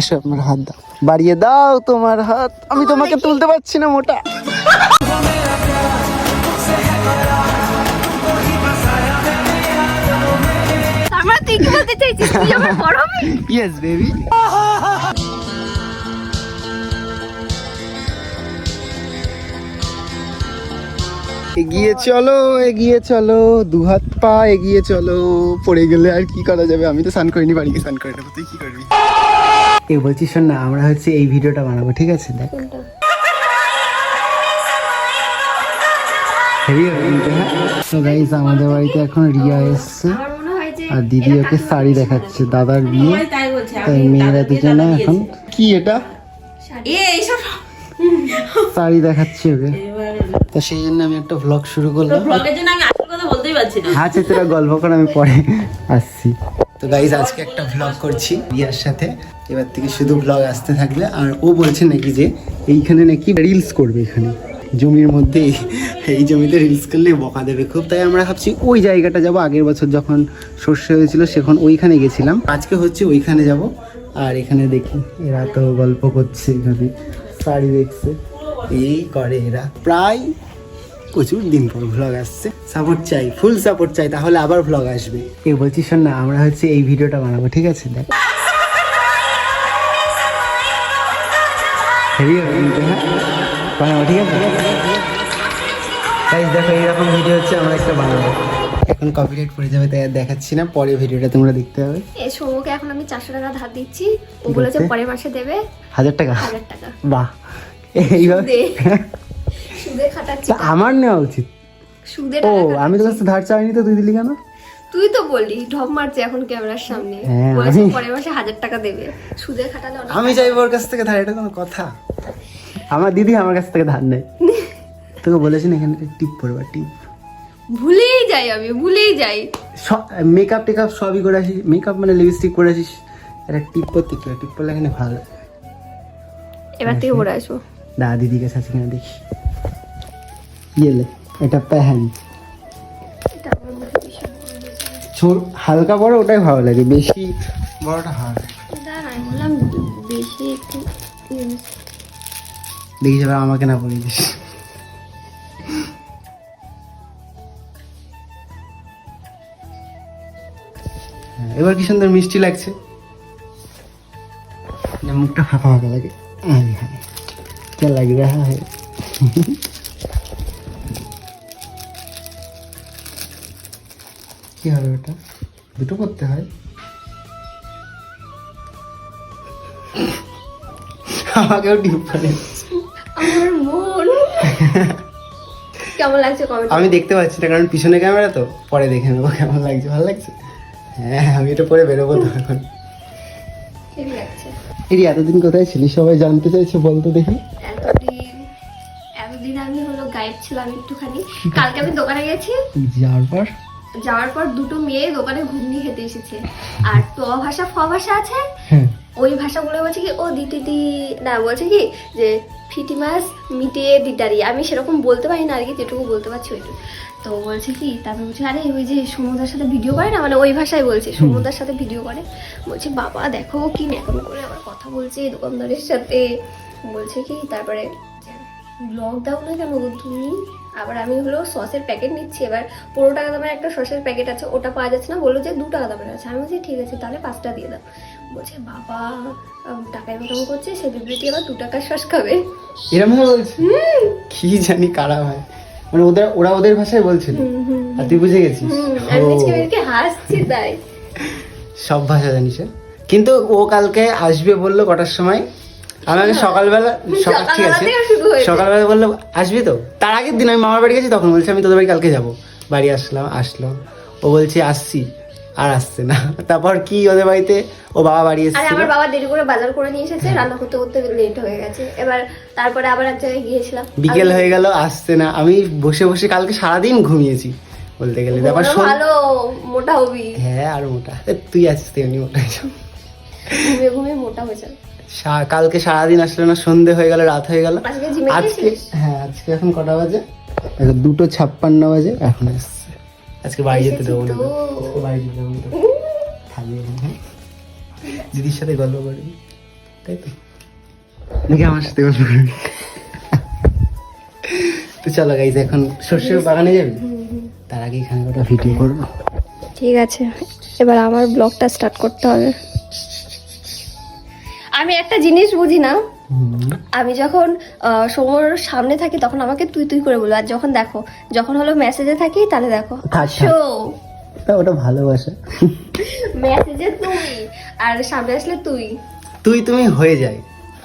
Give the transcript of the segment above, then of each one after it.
আসো আমার হাত দাও। বাড়িয়ে দাও তোমার হাত। আমি তোমাকে তুলতে পারছি না মোটা। আমরা তুই কি বলতে চাইছিস তুই আমার বড় হবে? ইয়েস বেবি এগিয়ে চলো এগিয়ে চলো দু হাত পা এগিয়ে চলো। পড়ে গেলে আর কি করা যাবে? আমি তো স্নান করিনি বাড়ি গিয়ে স্নান করে নেব। তুই কি করবি? এ বলছি শোন না আমরা হচ্ছে এই ভিডিওটা বানাবো ঠিক আছে? দেখ। হবে কিন্তু, হ্যাঁ? তো গাইস আমাদের বাড়িতে এখন রিয়া এসছে। আমার মনে হয় যে আর দিদি ওকে শাড়ি দেখাচ্ছে দাদার বিয়ে। তাই বলছে তাই মেয়েরা দুজনে এখন কি এটা? শাড়ি। দেখাচ্ছি ওকে। তো সেই জন্য আমি একটা ভ্লগ শুরু করলাম। ব্লগের জন্য আমি আসল কথা বলতেই পারছি না। আচ্ছা তোরা গল্প করে আমি পরে আসছি। তো গাইজ আজকে একটা ভ্লগ করছি রিয়ার সাথে। এবার থেকে শুধু ভ্লগ আসতে থাকবে আর ও বলছে নাকি যে এইখানে নাকি রিলস করবে এখানে। জমির মধ্যে এই- এই জমিতে রিলস করলে বকা দেবে খুব। তাই আমরা ভাবছি ওই জায়গাটা যাব। আগের বছর যখন সর্ষে হয়েছিল সেখন ওইখানে গেছিলাম। আজকে হচ্ছে ওইখানে যাব। আর এখানে দেখি এরা তো গল্প করছে এখানে শাড়ি দেখছে। এই করে এরা। প্রায় প্রচুর দিন পর ভ্লগ আসছে। সাপোর্ট চাই ফুল সাপোর্ট চাই তাহলে আবার ভ্লগ আসবে। এ বলছি শোন না আমরা হচ্ছে এই ভিডিওটা বানাবো ঠিক আছে? দেখ? বানাবো ঠিক আছে? দেখো এইরকম ভিডিও হচ্ছে আমরা একটা বানাবো। এখন কপিরাইট পড়ে যাবে তাই আর দেখাচ্ছি না। পরে ভিডিওটা তোমরা দেখতে হবে এ সৌমকে এখন আমি চারশো টাকা ধার দিচ্ছি। ও বলেছে পরের মাসে দেবে। হাজার টাকা? হাজার টাকা। বাহ। এইভাবে সুদে। খাটাচ্ছি। আমার নেওয়া উচিত। সুদে ও টাকা আমি তো কাছে ধার চাইনি তো তুই দিলি কেন? তুই তো বললি ঢপ মারছে এখন ক্যামেরার সামনে। হ্যাঁ, বলেছে পরের মাসে হাজার টাকা দেবে। সুদে খাটালে অনেক আমি চাইব ওর কাছ থেকে ধার এটা কোনো কথা? আমার দিদি আমার কাছ থেকে ধার নেয়। তোকে বলেছি না এখানে টিপ পড়বা টিপ। ভুলেই যাই আমি ভুলেই যাই। মেকআপ টেকআপ সবই করে আসিস মেকআপ মানে লিপস্টিক করে আসিস। একটা টিপ পরতে কি টিপ পরলে এখানে ভালো। এবার থেকে পরে আসব। দাদা দিদি কাছে আছে কিনা দেখি। এটা প্যাহান এটা লেগেছে। ছোট হালকা বড় ওটাই ভালো লাগে বেশি বড়টা ভালো ইয়ে দেখি যাবে আমাকে না বলে দিস। হ্যাঁ, এবার কি সুন্দর মিষ্টি লাগছে। মুখটা ফাঁকা ফাঁকা লাগে। হ্যাঁ, হ্যাঁ। কে লাগে হ্যাঁ হ্যাঁ কি হবে ওটা দুটো করতে হয় আমাকেও ডিপ করে আমার মন। কেমন লাগছে কমেন্ট আমি দেখতে পাচ্ছি না কারণ পিছনে ক্যামেরা তো। পরে দেখে নেব কেমন লাগছে ভালো লাগছে? হ্যাঁ আমি এটা পরে বেরোবো তো এখন। কেমন লাগছে এরি এতদিন কোথায় ছিলি? সবাই জানতে চাইছে বলতো দেখি। গায়েব ছিলাম একটুখানি। কালকে আমি দোকানে গেছি। যাওয়ার পর? যাওয়ার পর দুটো মেয়ে দোকানে ঘুগনি খেতে এসেছে। আর ত ভাষা ফ ভাষা আছে? ওই ভাষা ভাষাগুলো বলছে কি ও দিদি দি না বলছে কি যে ফিটি মাছ মিটিয়ে দিটারি আমি সেরকম বলতে পারি না আর কি যেটুকু বলতে পারছি ওইটুকু। তো বলছে কি তারপর বলছে আরে ওই যে সমুদ্রের সাথে ভিডিও করে না? মানে ওই ভাষায় বলছে সমুদ্রের সাথে ভিডিও করে। বলছে বাবা দেখো কি ন্যাকম করে আবার কথা বলছে দোকানদারের সাথে। বলছে কি তারপরে ব্লগ দাও না কেন তুমি আবার আমি হলো সসের প্যাকেট নিচ্ছি। এবার পনেরো টাকা দামের একটা সসের প্যাকেট আছে ওটা পাওয়া যাচ্ছে না। বলল যে দু টাকা দামের আছে। আমি বলছি ঠিক আছে তাহলে পাঁচটা দিয়ে দাও। বলছে বাবা টাকায় ইনকাম করছে সেলিব্রিটি আবার দু টাকার সস খাবে। ভাবে বলছে? কি জানি কারা হয়। মানে ওদের ওরা ওদের ভাষায় বলছিল। আর তুই বুঝে গেছিস? হাসছি তাই? সব ভাষা জানিস হ্যাঁ? কিন্তু ও কালকে আসবে বলল কটার সময়? আমাকে সকালবেলা সকাল ঠিক আছে। সকালবেলা বলল আসবি তো? তার আগের দিন আমি মামার বাড়ি গেছি তখন বলছি আমি তোদের বাড়ি কালকে যাব। বাড়ি আসলাম আসলাম। ও বলছে আসছি। আর আসছে না। তারপর কি ওদের বাড়িতে ও বাবা বাড়ি আর আমার বাবা দেরি করে বাজার করে নিয়ে এসেছে রান্না করতে করতে লেট হয়ে গেছে। এবার তারপরে আবার এক জায়গায় গিয়েছিলাম। বিকেল হয়ে গেল আসছে না। আমি বসে বসে কালকে সারাদিন ঘুমিয়েছি বলতে গেলে। তারপর ভালো মোটা হবি। হ্যাঁ আর মোটা। তুই আছিস তেমনি মোটা হয়ে। ঘুমিয়ে ঘুমিয়ে মোটা হয়ে যাবে। কালকে সারাদিন আসলো না সন্ধে হয়ে গেল রাত হয়ে গেল। আজকে হ্যাঁ আজকে এখন কটা বাজে? দুটো ছাপ্পান্ন বাজে এখন এসছে আজকে বাড়ি যেতে দেবো না। আজকে বাড়ি যেতে দেবো না। থাকবে হ্যাঁ? দিদির সাথে গল্প করবি তাই তো? নাকি আমার সাথে গল্প করবি তো চলো গাইজ এখন সর্ষের বাগানে যাবি? তার আগে এখানে কটা ভিডিও করব। ঠিক আছে এবার আমার ব্লগটা স্টার্ট করতে হবে। আমি একটা জিনিস বুঝি না। আমি যখন সমর সামনে থাকি তখন আমাকে তুই তুই করে বলব। আর যখন দেখো যখন হলো মেসেজে থাকি তাহলে দেখো থাক। আসো তা ওটা ভালোবাসা। মেসেজে তুই আর সামনে আসলে তুই। তুই তুমি হয়ে যায়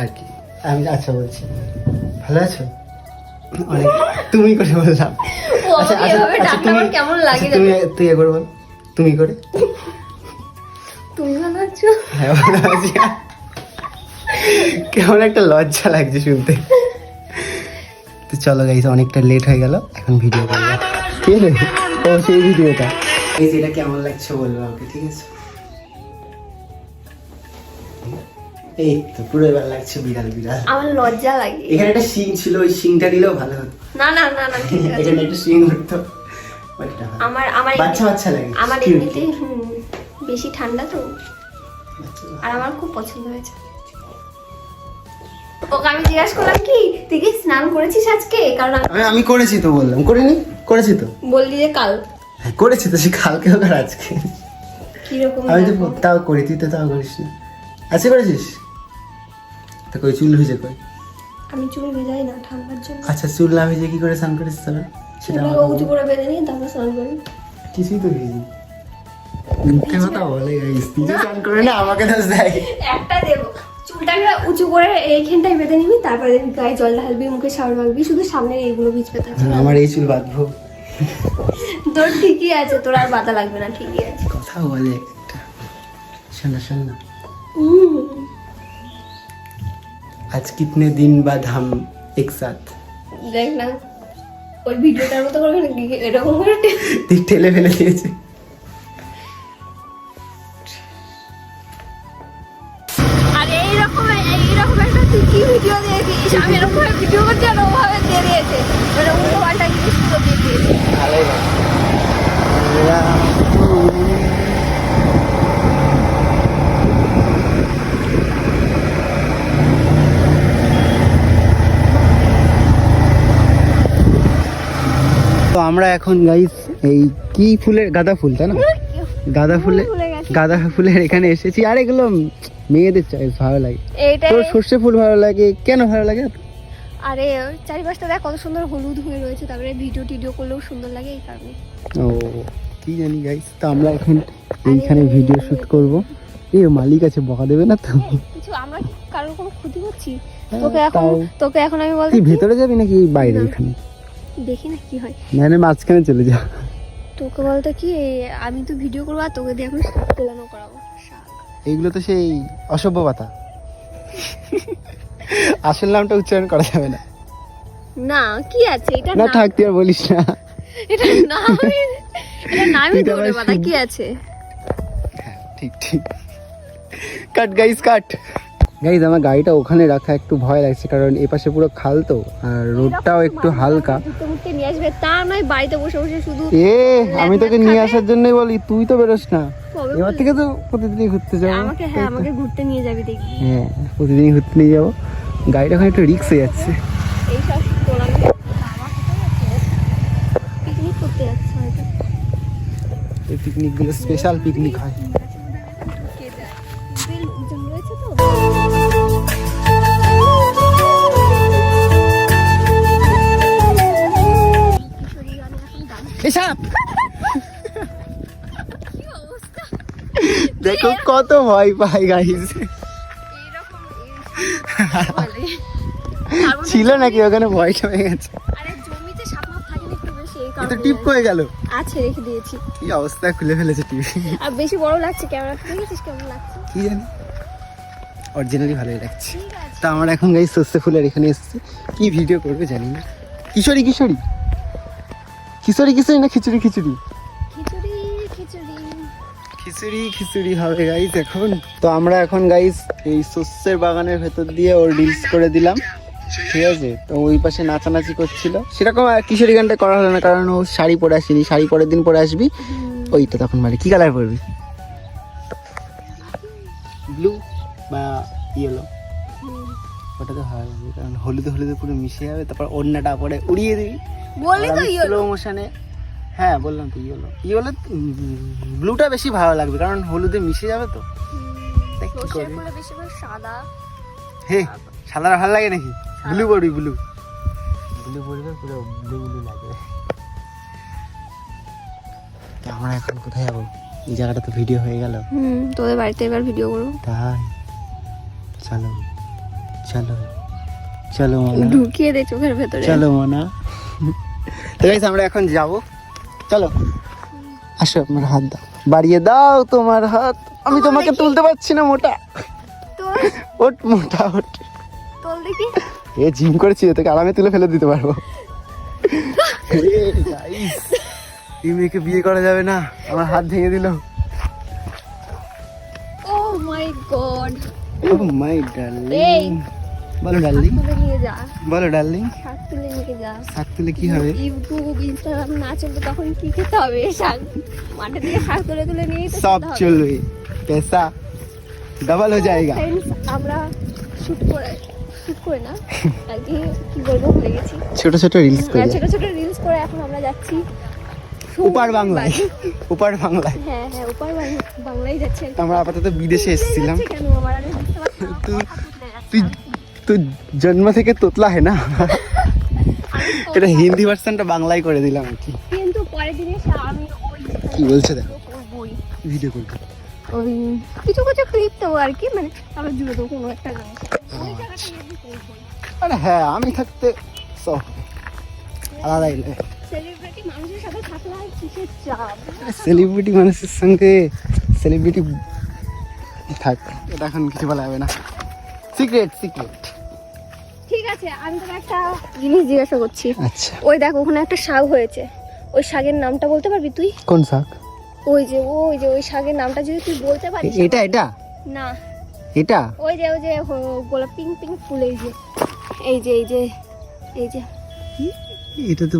আর কি। আমি আচ্ছা বলছি। ভালো আছো? অনেক তুমি করে বললাম। ও আমাকে এভাবে ডাকতে কেমন লাগে আচ্ছা, তুমি তুই একবার বল। তুমি করে। তুমি ভালো আছো? হ্যাঁ ভালো আছি। কেমন একটা লজ্জা লাগছে শুনতে। তো চলো গাইস অনেকটা লেট হয়ে গেল এখন ভিডিও করব। ঠিক আছে? ও সেই ভিডিওটা এই এটা কেমন লাগছে বলব আমাকে ঠিক আছে? এই তো পুরো এবার লাগছে বিড়াল বিড়াল। আমার লজ্জা লাগে। এখানে একটা শিং ছিল ওই শিংটা দিলেও ভালো হতো। না না না না ঠিক আছে। এখানে একটা শিং হতো। আমার আমার বাচ্চা বাচ্চা লাগে। আমার এমনিতেই বেশি ঠান্ডা তো। আর আমার খুব পছন্দ হয়েছে। ওকে আমি জিজ্ঞাসা করলাম কি তুই কি স্নান করেছিস আজকে? কারণ আমি করেছি তো বললাম। করিনি? করেছি তো। বললি যে কাল। হ্যাঁ করেছি তো সে কালকে হোক আর আজকে। কীরকম আমি তো তাও করি তুই তো তাও করিস না। আজকে করেছিস? তো কই চুল ভিজে কই? আমি চুল ভেজাই না ঠান্ডার জন্য। আচ্ছা চুল না ভিজে কি করে স্নান করিস তোরা সেটা উঁচু করে বেঁধে নিয়ে তারপর স্নান করি। কিছুই তো ভিজি মিথ্যে কথা বলে গাইস তুই স্নান করে না আমাকে দোষ দেয়। এটাকে উঁচু করে এইখানটায় বেঁধে নিবি তারপরে গায়ে জল ঢালবি মুখে সাবান মাখবি শুধু সামনের এইগুলো ভিজবে থাকবে হ্যাঁ, আমার এই চুল বাঁধবো। তোর ঠিকই আছে তোর আর বাধা লাগবে না ঠিকই আছে। কথা বলে একটা। শোনা শোনা আজ কিতনে দিন বাদ হাম একসাথ দেখ না ওই ভিডিওটার মতো করে নাকি এরকম করে ঠেলে ফেলে দিয়েছে। আমরা এখন গাইস এই কি ফুলের গাঁদা ফুল তাই না? গাঁদা ফুলে গাঁদা ফুলের এখানে এসেছি। আর এগুলো মেয়েদের চয়েস ভালো লাগে। তোর সর্ষে ফুল ভালো লাগে? কেন ভালো লাগে? আরে চারিপাশটা দেখ কত সুন্দর হলুদ হয়ে রয়েছে। তারপরে ভিডিও টিডিও করলেও সুন্দর লাগে এই কারণে। ও কি জানি গাইস তো আমরা এখন এইখানে ভিডিও শুট করব। এই মালিক আছে বকা দেবে না তো? কিছু আমরা কারোর কোনো ক্ষতি করছি? হ্যাঁ, তোকে এখন তোকে এখন আমি তুই ভেতরে যাবি নাকি বাইরে এখানে? দেখি না কি হয়। মানে মাঝখানে চলে যা। তোকে বলতে কি আমি তো ভিডিও করব আর তোকে দিয়ে শাক তোলানো করাবো এইগুলো তো সেই অসভ্য কথা। আসল নামটা উচ্চারণ করা যাবে না। না কি আছে? এটা না না থাক তুই আর বলিস না। এটা এটা নামই তো ধরে বাবা কি আছে? হ্যাঁ, ঠিক ঠিক। কাট গাইস কাট। গাইস আমার গাড়িটা ওখানে রাখা একটু ভয় লাগছে কারণ এপাশে পুরো খাল তো আর রোডটাও একটু হালকা। নিয়ে আসবে তা নয় বাড়িতে বসে বসে শুধু এ আমি তোকে নিয়ে আসার জন্যই বলি তুই তো বেরোস না। এবার থেকে তো প্রতিদিনই ঘুরতে যাব আমাকে হ্যাঁ আমাকে ঘুরতে নিয়ে যাবি দেখবি। হ্যাঁ প্রতিদিনই ঘুরতে নিয়ে যাব। গাড়িটা ওখানে একটু রিক্স হয়ে যাচ্ছে। পিকনিকগুলো স্পেশাল পিকনিক হয়। দেখো কত ভয় পাই গাইস ছিল নাকি? ওখানে ভয়টা হয়ে গেছে। তো টিপ হয়ে গেল। আছে রেখে দিয়েছি। কি অবস্থা খুলে ফেলেছে আর বেশি বড় লাগছে ক্যামেরাটা দেখেছিস কেমন লাগছে? কি জানি। অরিজিনালি ভালোই লাগছে। তা আমরা এখন গাই সর্ষে ফুলের এখানে এসেছি। কি ভিডিও করবে জানি না। কিশোরী কিশোরী। কিশোরী কিশোরী না খিচুড়ি খিচুড়ি? খিচুড়ি খিচুড়ি হবে গাইস এখন। তো আমরা এখন গাইস এই শস্যের বাগানের ভেতর দিয়ে ওর রিলস করে দিলাম। ঠিক আছে? তো ওই পাশে নাচানাচি করছিল। সেরকম আর কিশোরী গানটা করা হলো না কারণ ও শাড়ি পরে আসেনি। শাড়ি পরের দিন পরে আসবি। ওইটা তখন মানে কি কালার পরবি? ব্লু বা ইয়েলো ওটা তো ভালো লাগবে কারণ হলুদে হলুদে পুরো মিশে যাবে তারপর ওড়নাটা পরে উড়িয়ে দিবি। বললি তো ইয়ে স্লো মোশনে হ্যাঁ বললাম তো ইয়েলো। ইয়েলো ব্লুটা বেশি ভালো লাগবে কারণ হলুদে মিশে যাবে তো। সাদা। হে সাদাটা ভালো লাগে নাকি? ব্লু পড়বি ব্লু। ব্লু পড়বে পুরো ব্লু ব্লু লাগবে তা আমরা এখন কোথায় যাব? এই জায়গাটা তো ভিডিও হয়ে গেল। হুম তোদের বাড়িতে এবার ভিডিও করব। তাই? চলো চলো চলো মানা। ঢুকিয়ে দে চোখের ভেতরে। চলো মানা। তো আমরা এখন যাব। চলো। আসো আমার হাত দাও। বাড়িয়ে দাও তোমার হাত। আমি তোমাকে তুলতে পারছি না মোটা। ওট মোটা ওট। তোল এ জিম করেছি তোকে আরামে তুলে ফেলে দিতে পারব। এ, এই মেয়েকে বিয়ে করা যাবে না। আমার হাত ভেঙে দিল। Oh my god oh my darling এই। বলো ডার্লিং। নিয়ে যা। বলো ডার্লিং। শাক তুলে নিয়ে যা। শাক তুলে কি হবে? ইউটিউব ইনস্টাগ্রাম না চলবে তখন কি খেতে হবে? শাক মাঠে থেকে শাক তুলে তুলে নিয়েই তো সব চলবে। পেশা। ডবল হয়ে যায়গা। আমরা শুট করে শুট করে না আজকে কি বলব ভুলে গেছি। ছোট ছোট রিলস হ্যাঁ, করে ছোট ছোট রিলস করে এখন আমরা যাচ্ছি উপার বাংলায়। উপার বাংলায়। হ্যাঁ হ্যাঁ উপার বাংলায় যাচ্ছে আমরা আপাতত বিদেশে এসেছিলাম। তুই তুই জন্ম থেকে তোতলা হে না? এটা হিন্দি ভার্সনটা বাংলায় করে দিলাম আর কি। কিন্তু পরের দিনে আমি কি বলছে দেখ। ভিডিও করতে ওই কিছু কিছু ক্লিপ দেবো আর কি মানে আমরা জুড়ে দেবো কোনো একটা গান আরে হ্যাঁ আমি থাকতে সব আলাদাই সেলিব্রিটি মানুষের সঙ্গে সেলিব্রিটি থাক এটা এখন কিছু বলা যাবে না। সিক্রেট সিক্রেট ঠিক আছে আমি তোকে একটা জিনিস জিজ্ঞাসা করছি। আচ্ছা। ওই দেখ ওখানে একটা শাক হয়েছে। ওই শাকের নামটা বলতে পারবি তুই? কোন শাক? ওই যে ওই যে ওই শাকের নামটা যদি তুই বলতে পারিস। এটা এটা? না। এটা? ওই যে ওই যে গোলাপ পিঙ্ক পিঙ্ক ফুল এই যে। এই যে এই যে এই যে। এটা তো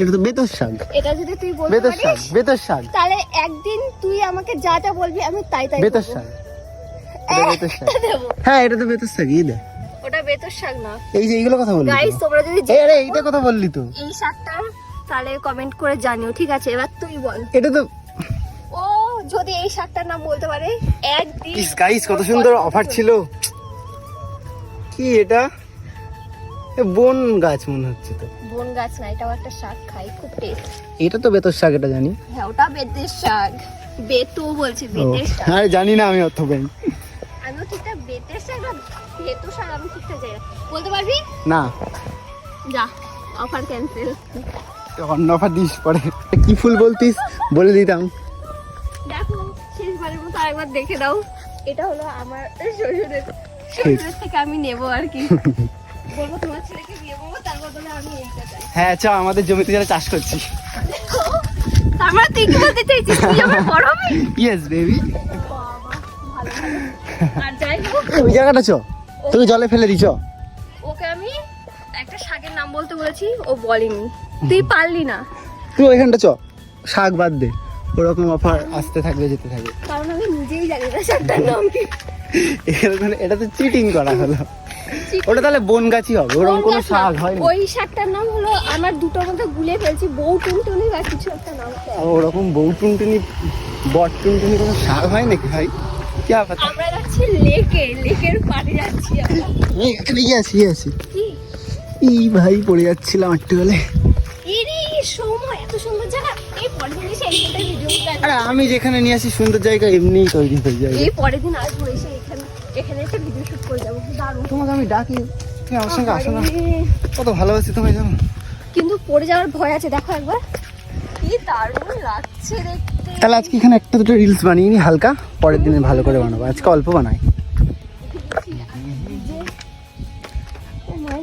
এটা তো বেতর শাক। এটা যদি তুই বলতে বেতর শাক বেতর শাক। তাহলে একদিন তুই আমাকে যা যা বলবি আমি তাই তাই বেতর। শাক। হ্যাঁ এটা তো বেতর শাক এই দেখ ওটা বেতর শাক না। এই যে এইগুলো কথা বললি গাইস তোমরা যদি এই আরে এইটা কথা বললি তো? এই শাকটা তাহলে কমেন্ট করে জানিও ঠিক আছে? এবার তুই বল। এটা তো ও যদি এই শাকটার নাম বলতে পারে একদিন ইস গাইস কত সুন্দর অফার ছিল। কি এটা? বন গাছ মনে হচ্ছে তো। বন গাছ না এটাও একটা শাক খাই খুব টেস্ট এটা তো বেতর শাক এটা জানি। হ্যাঁ ওটা বেতের শাক। বেতু বলছি বেতের শাক। হ্যাঁ জানি না আমি অত ব্যাংক আমিও ঠিকঠাক বেতের শাক বেতু শাক আমি ঠিকঠাক না। বলতে পারবি? না। যা অফার ক্যান্সেল অন্য অফার দিস পরে কি ফুল বলতিস? বলে দিতাম। দেখো শেষবারের মতো আরেকবার দেখে দাও। এটা হলো আমার শ্বশুরের শ্বশুরের থেকে আমি নেব আর কি। বলব তোমার ছেলেকে বিয়ে করব তার বদলে আমি এইটা চাই হ্যাঁ চ আমাদের জমিতে যারা চাষ করছি মানে তুই কি বলতে চাইছিস? তুই আমার বড় ইয়েস বেবি আর যাই হোক ওই জায়গাটা চ তোকে জলে ফেলে দিছ ওকে আমি একটা শাকের নাম বলতে বলেছি ও বলেনি। তুই পারলি না। তুই ওইখানটা চ। শাক বাদ দে। ওরকম অফার আসতে থাকবে যেতে থাকবে। কারণ আমি নিজেই জানি না শাকটার নাম কি। এখানে এটা তো চিটিং করা হলো। ওটা তাহলে বন গাছই হবে ওরকম কোনো শাক হয় না ওই শাকটার নাম হলো আমার দুটোর মধ্যে গুলে ফেলছি বউ টুনটুনি বা কিছু একটা নাম। ওরকম বউ টুনটুনি বট টুনটুনি কোনো শাক হয় নাকি ভাই? কি আমরা যাচ্ছি লেকে লেকের পাড়ে যাচ্ছি আমরা। এই এখানে ভাই পড়ে যাচ্ছিলাম একটু বেলে এরে সময় এত সুন্দর জায়গা। এই পরের দিন এসে ভিডিও আরে আমি যেখানে নিয়ে আসি সুন্দর জায়গা এমনিই তৈরি হয়ে যায়। এই পরের দিন আসব এসে এখানে এখানে একটা ভিডিও শুট করে যাব দারুণ। তোমাকে আমি ডাকি। তুমি আমার সঙ্গে আসো না। কত ভালোবাসি তোমায় জানো। কিন্তু পড়ে যাওয়ার ভয় আছে দেখো একবার। কি দারুণ লাগছে দেখতে। তাহলে আজকে এখানে একটা দুটো রিলস বানিয়ে নি হালকা। পরের দিনে ভালো করে বানাবো। আজকে অল্প বানাই।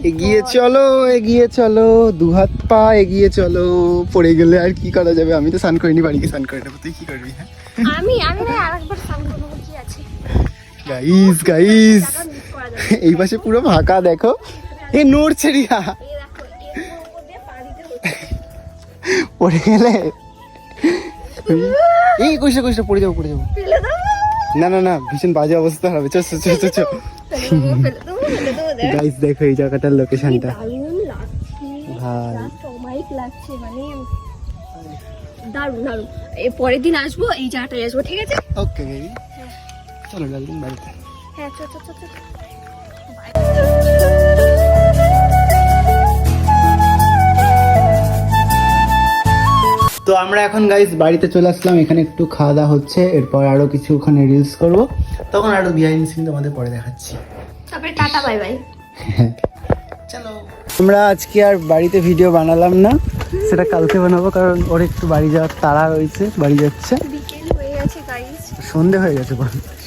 এগিয়ে চলো এগিয়ে চলো। দু হাত পা এগিয়ে চলো। পড়ে গেলে আর কি করা যাবে? আমি তো স্নান করিনি বাড়িকে স্নান করে নেব। তুই কি করবি হ্যাঁ? আমি আমি না আরেকবার সান করব কি আছে? গাইস গাইস এই পাশে পুরো ফাঁকা দেখো। এই নড়ছে রিয়া। পড়ে গেলে। এই কইসা কইসা পড়ে যাব পড়ে যাব। না না না ভীষণ বাজে অবস্থা হবে। চো চো চো চো। গাইস দেখো। এই জায়গাটার লোকেশনটা ভাই। অমায়িক লাগছে মানে দারুণ দারুণ। এর পরের দিন আসব এই জায়গাটায় আসব ঠিক আছে? ওকে চলো বাড়িতে। হ্যাঁ চো চো চো চো তো আমরা এখন গাইস বাড়িতে চলে আসলাম। এখানে একটু খাওয়া দাওয়া হচ্ছে। এরপর আরও কিছু ওখানে রিলস করব। তখন আরও বিহাইন্ড সিন তোমাদের পরে দেখাচ্ছি। তারপরে টাটা বাই বাই চলো। আমরা আজকে আর বাড়িতে ভিডিও বানালাম না। সেটা কালকে বানাবো কারণ ওর একটু বাড়ি যাওয়ার তাড়া রয়েছে বাড়ি যাচ্ছে। হয়ে সন্ধে হয়ে গেছে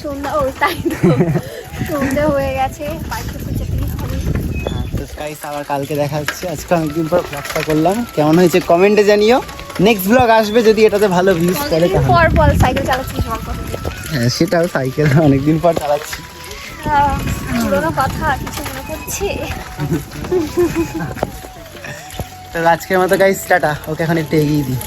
সন্ধ্যা ও তাই তো। সন্ধ্যা হয়ে গেছে বাড়িতে পৌঁছাতেই হবে হ্যাঁ, তো গাইস আবার কালকে দেখা হচ্ছে আজকে অনেকদিন পর ব্লগটা করলাম। কেমন হয়েছে কমেন্টে জানিও। নেক্সট ব্লগ আসবে যদি এটাতে ভালো ভিউজ করে পর পর সাইকেল চালাচ্ছি হ্যাঁ সেটাও সাইকেল অনেকদিন পর চালাচ্ছি। পুরোনো কথা কিছু মনে পড়ছে তো আজকের মতো গাইস টাটা। ওকে এখন একটু এগিয়ে দিই।